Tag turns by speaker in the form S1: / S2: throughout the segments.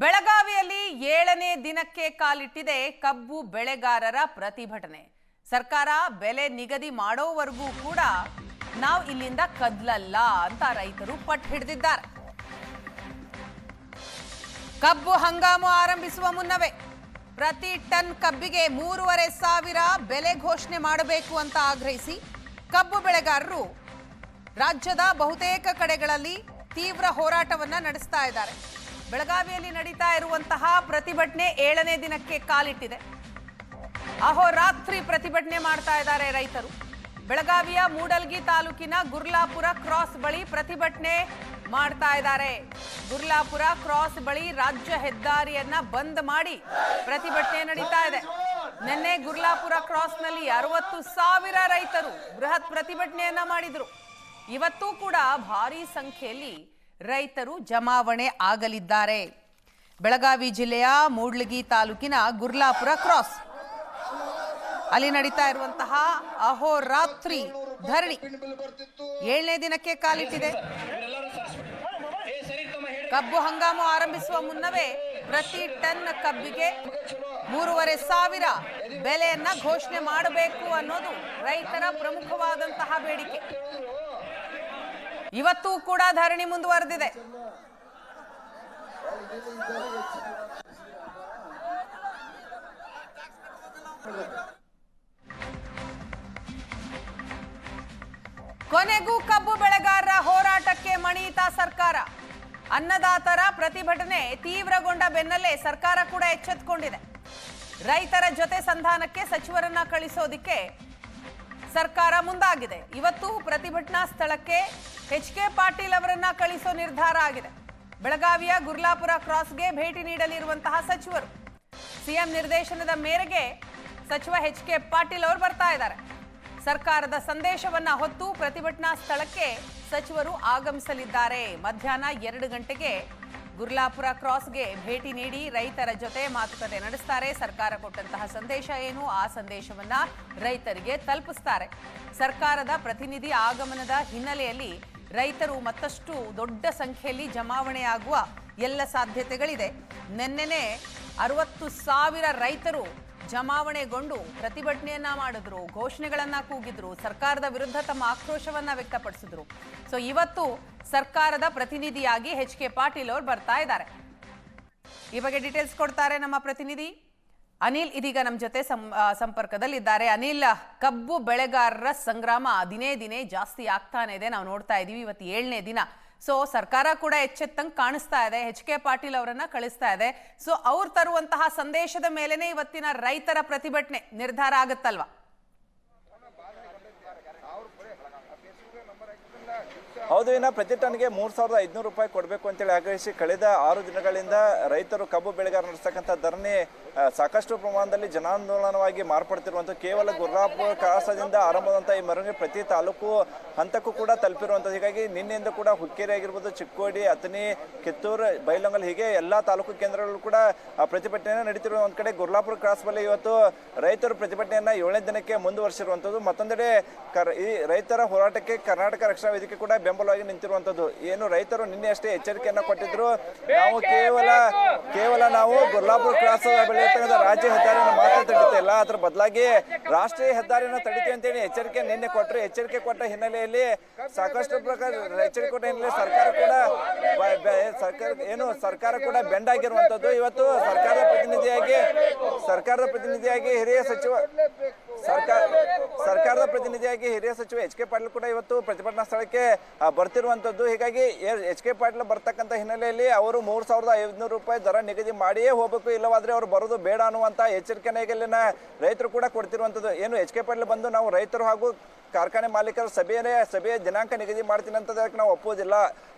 S1: ಬೆಳಗಾವಿಯಲ್ಲಿ ಏಳನೇ ದಿನಕ್ಕೆ ಕಾಲಿಟ್ಟಿದೆ ಕಬ್ಬು ಬೆಳೆಗಾರರ ಪ್ರತಿಭಟನೆ. ಸರ್ಕಾರ ಬೆಲೆ ನಿಗದಿ ಮಾಡೋವರೆಗೂ ಕೂಡ ನಾವು ಇಲ್ಲಿಂದ ಕದ್ಲಲ್ಲ ಅಂತ ರೈತರು ಪಟ್ಟು ಹಿಡಿದಿದ್ದಾರೆ. ಕಬ್ಬು ಹಂಗಾಮು ಆರಂಭಿಸುವ ಮುನ್ನವೇ ಪ್ರತಿ ಟನ್ ಕಬ್ಬಿಗೆ ಮೂರುವರೆ ಸಾವಿರ ಬೆಲೆ ಘೋಷಣೆ ಮಾಡಬೇಕು ಅಂತ ಆಗ್ರಹಿಸಿ ಕಬ್ಬು ಬೆಳೆಗಾರರು ರಾಜ್ಯದ ಬಹುತೇಕ ಕಡೆಗಳಲ್ಲಿ ತೀವ್ರ ಹೋರಾಟವನ್ನ ನಡೆಸ್ತಾ ಇದ್ದಾರೆ. ಬೆಳಗಾವಿಯಲ್ಲಿ ನಡೀತಾ ಇರುವಂತಹ ಪ್ರತಿಭಟನೆ ಏಳನೇ ದಿನಕ್ಕೆ ಕಾಲಿಟ್ಟಿದೆ. ಅಹೋರಾತ್ರಿ ಪ್ರತಿಭಟನೆ ಮಾಡ್ತಾ ಇದ್ದಾರೆ ರೈತರು. ಬೆಳಗಾವಿಯ ಮೂಡಲ್ಗಿ ತಾಲೂಕಿನ ಗುರ್ಲಾಪುರ ಕ್ರಾಸ್ ಬಳಿ ಪ್ರತಿಭಟನೆ ಮಾಡ್ತಾ ಇದ್ದಾರೆ. ಗುರ್ಲಾಪುರ ಕ್ರಾಸ್ ಬಳಿ ರಾಜ್ಯ ಹೆದ್ದಾರಿಯನ್ನ ಬಂದ್ ಮಾಡಿ ಪ್ರತಿಭಟನೆ ನಡೀತಾ ಇದೆ. ನಿನ್ನೆ ಗುರ್ಲಾಪುರ ಕ್ರಾಸ್ನಲ್ಲಿ ಅರವತ್ತು ಸಾವಿರ ರೈತರು ಬೃಹತ್ ಪ್ರತಿಭಟನೆಯನ್ನ ಮಾಡಿದ್ರು. ಇವತ್ತೂ ಕೂಡ ಭಾರಿ ಸಂಖ್ಯೆಯಲ್ಲಿ ರೈತರು ಜಮಾವಣೆ ಆಗಲಿದ್ದಾರೆ. ಬೆಳಗಾವಿ ಜಿಲ್ಲೆಯ ಮೂಡ್ಲಗಿ ತಾಲೂಕಿನ ಗುರ್ಲಾಪುರ ಕ್ರಾಸ್. ಅಲ್ಲಿ ನಡೀತಾ ಇರುವಂತಹ ಅಹೋರಾತ್ರಿ ಧರಣಿ ಏಳನೇ ದಿನಕ್ಕೆ ಕಾಲಿಟ್ಟಿದೆ. ಕಬ್ಬು ಹಂಗಾಮು ಆರಂಭಿಸುವ ಮುನ್ನವೇ ಪ್ರತಿ ಟನ್ ಕಬ್ಬಿಗೆ ಮೂರುವರೆ ಸಾವಿರ ಬೆಲೆಯನ್ನ ಘೋಷಣೆ ಮಾಡಬೇಕು ಅನ್ನೋದು ರೈತರ ಪ್ರಮುಖವಾದಂತಹ ಬೇಡಿಕೆ. ಇವತ್ತೂ ಕೂಡ ಧರಣಿ ಮುಂದುವರೆದಿದೆ. ಕೊನೆಗೂ ಕಬ್ಬು ಬೆಳೆಗಾರರ ಹೋರಾಟಕ್ಕೆ ಮಣಿಯಿತ ಸರ್ಕಾರ. ಅನ್ನದಾತರ ಪ್ರತಿಭಟನೆ ತೀವ್ರಗೊಂಡ ಬೆನ್ನಲ್ಲೇ ಸರ್ಕಾರ ಕೂಡ ಎಚ್ಚೆತ್ತುಕೊಂಡಿದೆ ರೈತರ ಜೊತೆ ಸಂಧಾನಕ್ಕೆ ಸಚಿವರನ್ನ ಕಳಿಸೋದಿಕ್ಕೆ ಸರ್ಕಾರ ಮುಂದಾಗಿದೆ. ಇವತ್ತು ಪ್ರತಿಭಟನಾ ಸ್ಥಳಕ್ಕೆ ಎಚ್ ಕೆ ಪಾಟೀಲ್ ಅವರನ್ನ ಕಳಿಸೋ ನಿರ್ಧಾರ ಆಗಿದೆ. ಬೆಳಗಾವಿಯ ಗುರ್ಲಾಪುರ ಕ್ರಾಸ್ಗೆ ಭೇಟಿ ನೀಡಲಿರುವಂತಹ ಸಚಿವರು. ಸಿಎಂ ನಿರ್ದೇಶನದ ಮೇರೆಗೆ ಸಚಿವ ಎಚ್ ಕೆ ಪಾಟೀಲ್ ಅವರು ಬರ್ತಾ ಇದ್ದಾರೆ. ಸರ್ಕಾರದ ಸಂದೇಶವನ್ನ ಹೊತ್ತು ಪ್ರತಿಭಟನಾ ಸ್ಥಳಕ್ಕೆ ಸಚಿವರು ಆಗಮಿಸಲಿದ್ದಾರೆ. ಮಧ್ಯಾಹ್ನ ಎರಡು ಗಂಟೆಗೆ ಗುರ್ಲಾಪುರ ಕ್ರಾಸ್ಗೆ ಭೇಟಿ ನೀಡಿ ರೈತರ ಜೊತೆ ಮಾತುಕತೆ ನಡೆಸ್ತಾರೆ. ಸರ್ಕಾರ ಕೊಟ್ಟಂತಹ ಸಂದೇಶ ಏನು? ಆ ಸಂದೇಶವನ್ನ ರೈತರಿಗೆ ತಲುಪಿಸ್ತಾರೆ. ಸರ್ಕಾರದ ಪ್ರತಿನಿಧಿ ಆಗಮನದ ಹಿನ್ನೆಲೆಯಲ್ಲಿ ರೈತರು ಮತ್ತಷ್ಟು ದೊಡ್ಡ ಸಂಖ್ಯೆಯಲ್ಲಿ ಜಮಾವಣೆಯಾಗುವ ಎಲ್ಲ ಸಾಧ್ಯತೆಗಳಿದೆ. ನಿನ್ನೆನೆ ಅರವತ್ತು ಸಾವಿರ ರೈತರು ಜಮಾವಣೆಗೊಂಡು ಪ್ರತಿಭಟನೆಯನ್ನ ಮಾಡಿದ್ರು, ಘೋಷಣೆಗಳನ್ನ ಕೂಗಿದ್ರು, ಸರ್ಕಾರದ ವಿರುದ್ಧ ತಮ್ಮ ಆಕ್ರೋಶವನ್ನ ವ್ಯಕ್ತಪಡಿಸಿದ್ರು. ಸೊ ಇವತ್ತು ಸರ್ಕಾರದ ಪ್ರತಿನಿಧಿಯಾಗಿ ಎಚ್ ಕೆ ಪಾಟೀಲ್ ಅವರು ಬರ್ತಾ ಇದ್ದಾರೆ. ಈ ಬಗ್ಗೆ ಡೀಟೇಲ್ಸ್ ಕೊಡ್ತಾರೆ ನಮ್ಮ ಪ್ರತಿನಿಧಿ. ಅನಿಲ್ ಇದೀಗ ನಮ್ಮ ಜೊತೆ ಸಂಪರ್ಕದಲ್ಲಿದ್ದಾರೆ. ಅನಿಲ್, ಕಬ್ಬು ಬೆಳೆಗಾರರ ಸಂಗ್ರಾಮ ದಿನೇ ದಿನೇ ಜಾಸ್ತಿ ಆಗ್ತಾನೆ ಇದೆ. ನಾವು ನೋಡ್ತಾ ಇದೀವಿ. ಇವತ್ತು ಏಳನೇ ದಿನ. ಸೊ ಸರ್ಕಾರ ಕೂಡ ಎಚ್ಚೆತ್ತಂಗೆ ಕಾಣಿಸ್ತಾ ಇದೆ. ಎಚ್ ಕೆ ಪಾಟೀಲ್ ಅವರನ್ನ ಕಳಿಸ್ತಾ ಇದೆ. ಸೊ ಅವ್ರು ತರುವಂತಹ ಸಂದೇಶದ ಮೇಲೆನೆ ಇವತ್ತಿನ ರೈತರ ಪ್ರತಿಭಟನೆ ನಿರ್ಧಾರ ಆಗುತ್ತಲ್ವಾ?
S2: ಹೌದು, ಇನ್ನು ಪ್ರತಿ ಟನ್ಗೆ ಮೂರು ಸಾವಿರದ ಐದುನೂರು ರೂಪಾಯಿ ಕೊಡಬೇಕು ಅಂತೇಳಿ ಆಗ್ರಹಿಸಿ ಕಳೆದ ಆರು ದಿನಗಳಿಂದ ರೈತರು ಕಬ್ಬು ಬೆಳೆಗಾರ ನಡೆಸ್ತಕ್ಕಂಥ ಧರಣಿ ಸಾಕಷ್ಟು ಪ್ರಮಾಣದಲ್ಲಿ ಜನಾಂದೋಲನವಾಗಿ ಮಾರ್ಪಡ್ತಿರುವಂಥ ಕೇವಲ ಗುರ್ರಾಪುರ ಕಾಸದಿಂದ ಆರಂಭದಂಥ ಈ ಮೆರವಣಿಗೆ ಪ್ರತಿ ತಾಲೂಕು ಹಂತಕ್ಕೂ ಕೂಡ ತಲುಪಿರುವಂಥದ್ದು ಹೀಗಾಗಿ ನಿನ್ನೆಯಿಂದ ಕೂಡ ಹುಕ್ಕೇರಿ ಆಗಿರ್ಬೋದು, ಚಿಕ್ಕೋಡಿ, ಅಥಣಿ, ಕಿತ್ತೂರು, ಬೈಲೊಂಗಲ್ ಹೀಗೆ ಎಲ್ಲ ತಾಲೂಕು ಕೇಂದ್ರಗಳು ಕೂಡ ಪ್ರತಿಭಟನೆಯನ್ನು ಪ್ರತಿಭಟನೆ ನಡೀತಿರುವ ಒಂದು ಕಡೆ ಗುರುಲಾಪುರ ಕ್ರಾಸ್ ಬಳಿ ಇವತ್ತು ರೈತರು ಪ್ರತಿಭಟನೆಯನ್ನು ಏಳನೇ ದಿನಕ್ಕೆ ಮುಂದುವರಿಸಿರುವಂಥದ್ದು ಮತ್ತೊಂದೆಡೆ ಈ ರೈತರ ಹೋರಾಟಕ್ಕೆ ಕರ್ನಾಟಕ ರಕ್ಷಣಾ ವೇದಿಕೆ ಕೂಡ ಬೆಂಬಲವಾಗಿ ನಿಂತಿರುವಂಥದ್ದು. ಏನು ರೈತರು ನಿನ್ನೆ ಅಷ್ಟೇ ಎಚ್ಚರಿಕೆಯನ್ನು ಕೊಟ್ಟಿದ್ರು. ನಾವು ಕೇವಲ ಕೇವಲ ನಾವು ಗುರ್ಲಾಪುರ ಕ್ರಾಸ್ ಬೆಳೆಯತಕ್ಕಂಥ ರಾಜ್ಯ ಹೆದ್ದಾರಿಯನ್ನು ಮಾತ್ರ ತಡಿತಾ ಇಲ್ಲ. ಅದ್ರ ಬದಲಾಗಿ ರಾಷ್ಟ್ರೀಯ ಹೆದ್ದಾರಿಯನ್ನು ತಡಿತೀವಿ ಅಂತೇಳಿ ಎಚ್ಚರಿಕೆ ನಿನ್ನೆ ಕೊಟ್ಟರು ಎಚ್ಚರಿಕೆ ಕೊಟ್ಟ ಹಿನ್ನೆಲೆಯಲ್ಲಿ ಸಾಕಷ್ಟು ಪ್ರಕಾರ ಎಚ್ಚರಿಕೆ ಕೊಟ್ಟ ಹಿನ್ನೆಲೆ ಸರ್ಕಾರ ಕೂಡ ಸರ್ಕಾರ ಏನು ಸರ್ಕಾರ ಕೂಡ ಬೆಂಡ್ ಆಗಿರುವಂತದ್ದು ಇವತ್ತು ಸರ್ಕಾರದ ಪ್ರತಿನಿಧಿಯಾಗಿ ಸರ್ಕಾರದ ಪ್ರತಿನಿಧಿಯಾಗಿ ಹಿರಿಯ ಸಚಿವ ಸರ್ಕಾರ ಸರ್ಕಾರದ ಪ್ರತಿನಿಧಿಯಾಗಿ ಹಿರಿಯ ಸಚಿವ ಎಚ್ ಕೆ ಪಾಟೀಲ್ ಕೂಡ ಇವತ್ತು ಪ್ರತಿಭಟನಾ ಸ್ಥಳಕ್ಕೆ ಬರ್ತಿರುವಂತದ್ದು. ಹೀಗಾಗಿ ಎಚ್ ಕೆ ಪಾಟೀಲ್ ಬರ್ತಕ್ಕಂಥ ಹಿನ್ನೆಲೆಯಲ್ಲಿ ಅವರು ಮೂರ್ ಸಾವಿರದ ಐದುನೂರು ರೂಪಾಯಿ ದರ ನಿಗದಿ ಮಾಡಿಯೇ ಹೋಗಬೇಕು. ಇಲ್ಲವಾದ್ರೆ ಅವರು ಬರೋದು ಬೇಡ ಅನ್ನುವಂತ ಎಚ್ಚರಿಕೆನ ರೈತರು ಕೂಡ ಕೊಡ್ತಿರುವಂತದ್ದು. ಏನು ಎಚ್ ಕೆ ಪಾಟೀಲ್ ಬಂದು ನಾವು ರೈತರು ಹಾಗೂ ಕಾರ್ಖಾನೆ ಮಾಲೀಕರ ಸಭೆಯೇ ಸಭೆಯ ದಿನಾಂಕ ನಿಗದಿ ಮಾಡ್ತೀನಿ ಅಂತ ನಾವು ಒಪ್ಪೋದಿಲ್ಲ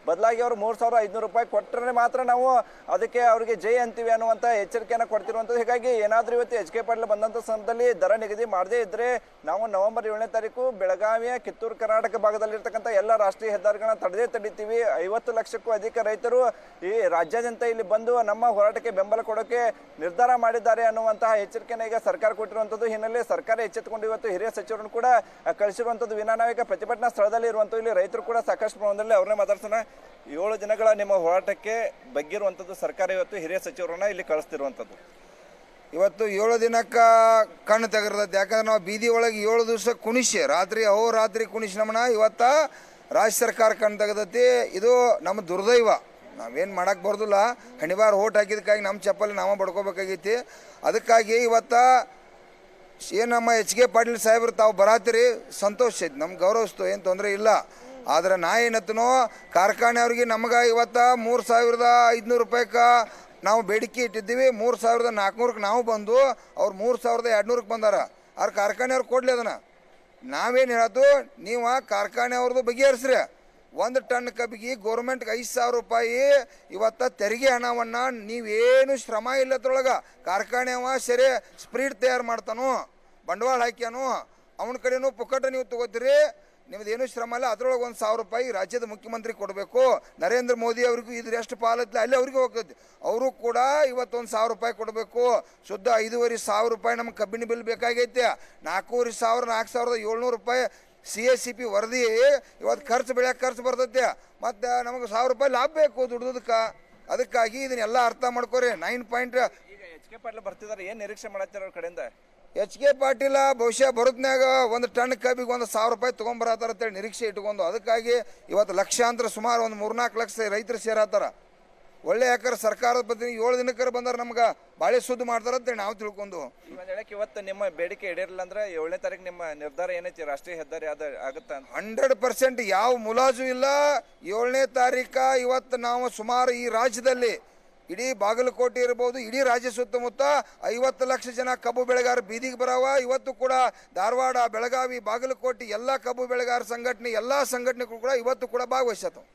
S2: ಬದಲಾಗಿ ಅವರು ಮೂರು ಸಾವಿರ ಐದುನೂರು ರೂಪಾಯಿ ಕೊಟ್ಟರೆ ಮಾತ್ರ ನಾವು ಅದಕ್ಕೆ ಅವರಿಗೆ ಜೈ ಅಂತೀವಿ ಅನ್ನುವಂಥ ಎಚ್ಚರಿಕೆಯನ್ನು ಕೊಡ್ತಿರುವಂಥದ್ದು. ಹೀಗಾಗಿ ಏನಾದರೂ ಇವತ್ತು ಎಚ್ ಕೆ ಪಾಟೀಲ್ ಬಂದಂಥ ಸಂದರ್ಭದಲ್ಲಿ ದರ ನಿಗದಿ ಮಾಡದೇ ಇದ್ದರೆ ನಾವು ನವೆಂಬರ್ ಏಳನೇ ತಾರೀಕು ಬೆಳಗಾವಿಯ ಕಿತ್ತೂರು ಕರ್ನಾಟಕ ಭಾಗದಲ್ಲಿರ್ತಕ್ಕಂಥ ಎಲ್ಲ ರಾಷ್ಟ್ರೀಯ ಹೆದ್ದಾರಿಗಳನ್ನ ತಡೆದೇ ತಡಿತೀವಿ. ಐವತ್ತು ಲಕ್ಷಕ್ಕೂ ಅಧಿಕ ರೈತರು ಈ ರಾಜ್ಯಾದ್ಯಂತ ಇಲ್ಲಿ ಬಂದು ನಮ್ಮ ಹೋರಾಟಕ್ಕೆ ಬೆಂಬಲ ಕೊಡೋಕೆ ನಿರ್ಧಾರ ಮಾಡಿದ್ದಾರೆ ಅನ್ನುವಂತಹ ಎಚ್ಚರಿಕೆಯನ್ನು ಈಗ ಸರ್ಕಾರ ಕೊಟ್ಟಿರುವಂಥದ್ದು. ಹಿನ್ನೆಲೆ ಸರ್ಕಾರ ಎಚ್ಚೆತ್ತುಕೊಂಡು ಇವತ್ತು ಹಿರಿಯ ಸಚಿವರನ್ನು ಕೂಡ ಕಳಿಸಿ ತಿಳಿಸಿರುವಂಥದ್ದು ವಿನಾ ನಾವೀಗ ಪ್ರತಿಭಟನಾ ಸ್ಥಳದಲ್ಲಿ ಇರುವಂಥ ಇಲ್ಲಿ ರೈತರು ಕೂಡ ಸಾಕಷ್ಟು ಪ್ರಮಾಣದಲ್ಲಿ ಅವ್ರನ್ನೇ ಮಾತಾಡ್ಸೋಣ. ಏಳು ದಿನಗಳ ನಿಮ್ಮ ಹೋರಾಟಕ್ಕೆ ಬಗ್ಗಿರುವಂಥದ್ದು ಸರ್ಕಾರ ಇವತ್ತು ಹಿರಿಯ ಸಚಿವರನ್ನ ಇಲ್ಲಿ ಕಳಿಸ್ತಿರುವಂಥದ್ದು
S3: ಇವತ್ತು ಏಳು ದಿನಕ್ಕೆ ಕಣ್ಣು ತೆಗಿರ್ತೈತೆ ಯಾಕಂದ್ರೆ ನಾವು ಬೀದಿ ಒಳಗೆ ಏಳು ದಿವಸ ಕುಣಿಸಿ, ರಾತ್ರಿ ಅವು ರಾತ್ರಿ ಕುಣಿಸಿ ನಮ್ಮನ್ನ. ಇವತ್ತ ರಾಜ್ಯ ಸರ್ಕಾರ ಕಣ್ಣು ತೆಗೆದತಿ. ಇದು ನಮ್ಮ ದುರ್ದೈವ. ನಾವೇನು ಮಾಡೋಕ್ಕೆ ಬರೋದಿಲ್ಲ. ಹಣಿಬಾರ್ ಓಟ್ ಹಾಕಿದಕ್ಕಾಗಿ ನಮ್ಮ ಚಪ್ಪಲಿ ನಾವು ಬಡ್ಕೋಬೇಕಾಗೈತಿ. ಅದಕ್ಕಾಗಿ ಇವತ್ತ ಏನು ನಮ್ಮ ಎಚ್ ಕೆ ಪಾಟೀಲ್ ಸಾಹೇಬ್ರು ತಾವು ಬರಾತಿರಿ? ಸಂತೋಷ ಐತಿ ನಮ್ಗೆ ಗೌರವಿಸ್ತು ಏನು ತೊಂದರೆ ಇಲ್ಲ. ಆದ್ರೆ ನಾ ಏನತ್ತನೋ ಕಾರ್ಖಾನೆಯವ್ರಿಗೆ ನಮ್ಗೆ ಇವತ್ತ ಮೂರು ಸಾವಿರದ ಐದುನೂರು ರೂಪಾಯಿಗೆ ನಾವು ಬೇಡಿಕೆ ಇಟ್ಟಿದ್ದೀವಿ. ಮೂರು ಸಾವಿರದ ನಾಲ್ಕುನೂರಕ್ಕೆ ನಾವು ಬಂದು ಅವ್ರು ಮೂರು ಸಾವಿರದ ಎರಡುನೂರಕ್ಕೆ ಬಂದಾರ. ಅವ್ರು ಕಾರ್ಖಾನೆಯವ್ರು ಕೊಡ್ಲಿ ಅದನ್ನ. ನಾವೇನು ಹೇಳೋದು ನೀವು ಕಾರ್ಖಾನೆ ಅವ್ರದ್ದು ಬಗೆಹರಿಸ್ರಿ. ಒಂದು ಟನ್ ಕಬ್ಬಿಗೆ ಗೌರ್ಮೆಂಟ್ಗೆ ಐದು ಸಾವಿರ ರೂಪಾಯಿ. ಇವತ್ತ ತೆರಿಗೆ ಹಣವನ್ನು ನೀವೇನು ಶ್ರಮ ಇಲ್ಲದ್ರೊಳಗೆ ಕಾರ್ಖಾನೆವ ಸರಿ ಸ್ಪ್ರೀಡ್ ತಯಾರು ಮಾಡ್ತಾನು, ಬಂಡವಾಳ ಹಾಕ್ಯಾನು, ಅವನ ಕಡೆನೂ ಪುಕ್ಕಟ ನೀವು ತಗೋತೀರಿ. ನಿಮ್ದೇನು ಶ್ರಮ ಇಲ್ಲ, ಅದ್ರೊಳಗೆ ಒಂದು ಸಾವಿರ ರೂಪಾಯಿ ರಾಜ್ಯದ ಮುಖ್ಯಮಂತ್ರಿ ಕೊಡಬೇಕು. ನರೇಂದ್ರ ಮೋದಿ ಅವ್ರಿಗೂ ಇದ್ರ ಎಷ್ಟು ಪಾಲತ್ಲ ಅಲ್ಲಿ ಅವ್ರಿಗೆ ಹೋಗ್ತೈತಿ. ಅವರು ಕೂಡ ಇವತ್ತೊಂದು ಸಾವಿರ ರೂಪಾಯಿ ಕೊಡಬೇಕು. ಶುದ್ಧ ಐದೂವರೆ ಸಾವಿರ ರೂಪಾಯಿ ನಮ್ಗೆ ಕಬ್ಬಿನ ಬಿಲ್ ಬೇಕಾಗೈತೆ. ನಾಲ್ಕೂವರೆ ಸಾವಿರ, ನಾಲ್ಕು ಸಾವಿರದ ಏಳ್ನೂರು ರೂಪಾಯಿ ಸಿ ಎಸ್ ಸಿ ಪಿ ವರದಿ ಇವತ್ತು ಖರ್ಚು ಬೆಳೆಯಕ್ಕೆ ಖರ್ಚು ಬರ್ತೈತೆ. ಮತ್ತು ನಮಗೆ ಸಾವಿರ ರೂಪಾಯಿ ಲಾಭ ಬೇಕು ದುಡ್ದದಕ್ಕೆ. ಅದಕ್ಕಾಗಿ ಇದನ್ನೆಲ್ಲ ಅರ್ಥ ಮಾಡ್ಕೊರಿ. ನೈನ್ ಪಾಯಿಂಟ್
S2: ಈಗ ಎಚ್ ಕೆ ಪಾಟೀಲ್ ಬರ್ತಿದ್ದಾರೆ ಏನು ನಿರೀಕ್ಷೆ ಮಾಡತ್ತಾರೆ ಅವ್ರ ಕಡೆಯಿಂದ?
S3: ಎಚ್ ಕೆ ಪಾಟೀಲ ಬಹುಶಃ ಬರೋದ್ನಾಗ ಒಂದು ಟನ್ ಕಬ್ಬಿಗೆ ಒಂದು ಸಾವಿರ ರೂಪಾಯಿ ತೊಗೊಂಬರತ್ತಾರ ಅಂತೇಳಿ ನಿರೀಕ್ಷೆ ಇಟ್ಕೊಂಡು. ಅದಕ್ಕಾಗಿ ಇವತ್ತು ಲಕ್ಷಾಂತರ ಸುಮಾರು ಒಂದು ಮೂರ್ನಾಲ್ಕು ಲಕ್ಷ ರೈತರು ಸೇರತ್ತಾರ ಒಳ್ಳೆ ಯಾಕಂದ್ರೆ ಸರ್ಕಾರದ ಬಗ್ಗೆ ಏಳು ದಿನಕ್ಕರ ಬಂದ್ರೆ ನಮ್ಗೆ ಬಾಳೆ ಸುದ್ದಿ ಮಾಡ್ತಾರ ಅಂತೇಳಿ ನಾವು ತಿಳ್ಕೊಂಡು.
S2: ಒಂದು ಹೇಳಕ್ಕೆ ಇವತ್ತು ನಿಮ್ಮ ಬೇಡಿಕೆ ಈಡೇರಿಲ್ಲ ಅಂದ್ರೆ ಏಳನೇ ತಾರೀಕು ನಿಮ್ಮ ನಿರ್ಧಾರ ಏನೈತಿ? ರಾಷ್ಟ್ರೀಯ ಹೆದ್ದಾರಿ ಅದ ಆಗುತ್ತ
S3: ಹಂಡ್ರೆಡ್ ಪರ್ಸೆಂಟ್ ಯಾವ ಮುಲಾಜು ಇಲ್ಲ. ಏಳನೇ ತಾರೀಕ ಇವತ್ತು ನಾವು ಸುಮಾರು ಈ ರಾಜ್ಯದಲ್ಲಿ ಇಡೀ ಬಾಗಲಕೋಟೆ ಇರ್ಬೋದು ಇಡೀ ರಾಜ್ಯ ಸುತ್ತಮುತ್ತ ಐವತ್ತು ಲಕ್ಷ ಜನ ಕಬ್ಬು ಬೆಳೆಗಾರ ಬೀದಿಗೆ ಬರವ. ಇವತ್ತು ಕೂಡ ಧಾರವಾಡ ಬೆಳಗಾವಿ ಬಾಗಲಕೋಟೆ ಎಲ್ಲ ಕಬ್ಬು ಬೆಳೆಗಾರ ಸಂಘಟನೆ ಎಲ್ಲ ಸಂಘಟನೆಗಳು ಕೂಡ ಇವತ್ತು ಕೂಡ ಭಾಗವಹಿಸತ್ತವು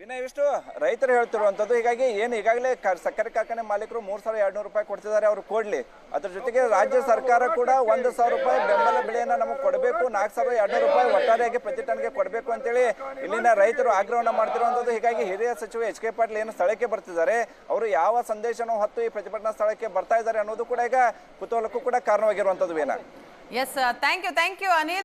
S2: ವಿನಯ್ ಇಷ್ಟು ರೈತರು ಹೇಳ್ತಿರುವಂಥದ್ದು, ಹೀಗಾಗಿ ಏನು ಈಗಾಗಲೇ ಸಕ್ಕರೆ ಕಾರ್ಖಾನೆ ಮಾಲೀಕರು ಮೂರು ಸಾವಿರ ಎರಡ್ನೂರು ರೂಪಾಯಿ ಕೊಡ್ತಿದ್ದಾರೆ, ಅವರು ಕೊಡ್ಲಿ. ಅದ್ರ ಜೊತೆಗೆ ರಾಜ್ಯ ಸರ್ಕಾರ ಕೂಡ ಒಂದು ಸಾವಿರ ರೂಪಾಯಿ ಬೆಂಬಲ ಬೆಲೆಯನ್ನ ನಮಗೆ ಕೊಡಬೇಕು, ನಾಲ್ಕು ಸಾವಿರ ಎರಡ್ನೂರು ರೂಪಾಯಿ ಒಟ್ಟಾರೆಯಾಗಿ ಪ್ರತಿ ಟನ್ಗೆ ಕೊಡಬೇಕು ಅಂತೇಳಿ ಇಲ್ಲಿನ ರೈತರು ಆಗ್ರಹವನ್ನು ಮಾಡ್ತಿರುವಂಥದ್ದು, ಹೀಗಾಗಿ ಹಿರಿಯ ಸಚಿವ ಎಚ್ ಕೆ ಪಾಟೀಲ್ ಏನು ಸ್ಥಳಕ್ಕೆ ಬರ್ತಿದ್ದಾರೆ, ಅವರು ಯಾವ ಸಂದೇಶನೂ ಹೊತ್ತು ಈ ಪ್ರತಿಭಟನಾ ಸ್ಥಳಕ್ಕೆ ಬರ್ತಾ ಇದ್ದಾರೆ ಅನ್ನೋದು ಕೂಡ ಈಗ ಕುತೂಹಲಕ್ಕೂ ಕೂಡ ಕಾರಣವಾಗಿರುವಂಥದ್ದು ಏನ
S1: yes thank you thank you Anil